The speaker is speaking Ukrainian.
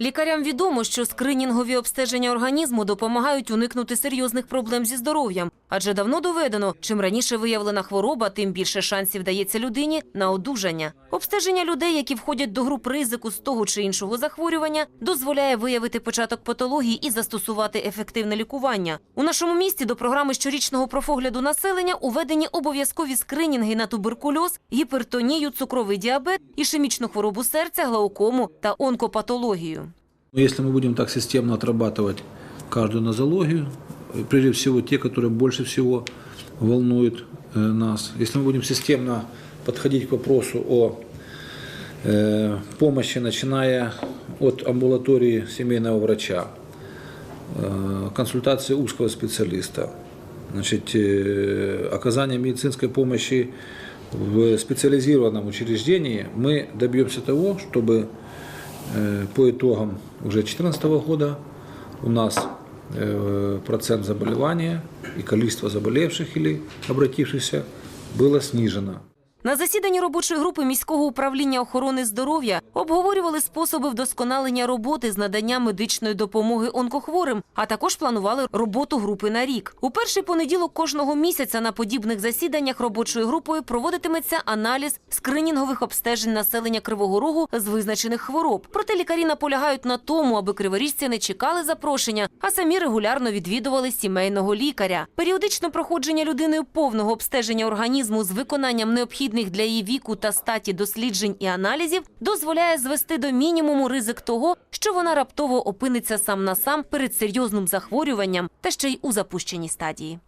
Лікарям відомо, що скринінгові обстеження організму допомагають уникнути серйозних проблем зі здоров'ям, адже давно доведено, чим раніше виявлена хвороба, тим більше шансів дається людині на одужання. Обстеження людей, які входять до груп ризику з того чи іншого захворювання, дозволяє виявити початок патології і застосувати ефективне лікування. У нашому місті до програми щорічного профогляду населення уведені обов'язкові скринінги на туберкульоз, гіпертонію, цукровий діабет, ішемічну хворобу серця, глаукому та онкопатологію. Но Если мы будем так системно отрабатывать каждую нозологию, э, прежде всего те, которые больше всего волнуют э, нас, если мы будем системно подходить к вопросу о э, помощи, начиная от амбулатории семейного врача, э, консультации узкого специалиста, значит, э, оказание медицинской помощи в специализированном учреждении, мы добьемся того, чтобы Э, По итогам уже 2014 года у нас э, процент заболевания и количество заболевших или обратившихся было снижено. На засіданні робочої групи міського управління охорони здоров'я обговорювали способи вдосконалення роботи з надання медичної допомоги онкохворим, а також планували роботу групи на рік. У перший понеділок кожного місяця на подібних засіданнях робочою групою проводитиметься аналіз скринінгових обстежень населення Кривого Рогу з визначених хвороб. Проте лікарі наполягають на тому, аби криворіжці не чекали запрошення, а самі регулярно відвідували сімейного лікаря. Періодичне проходження людиною повного обстеження організму з виконанням необхідних для її віку та статі досліджень і аналізів дозволяє звести до мінімуму ризик того, що вона раптово опиниться сам на сам перед серйозним захворюванням та ще й у запущеній стадії.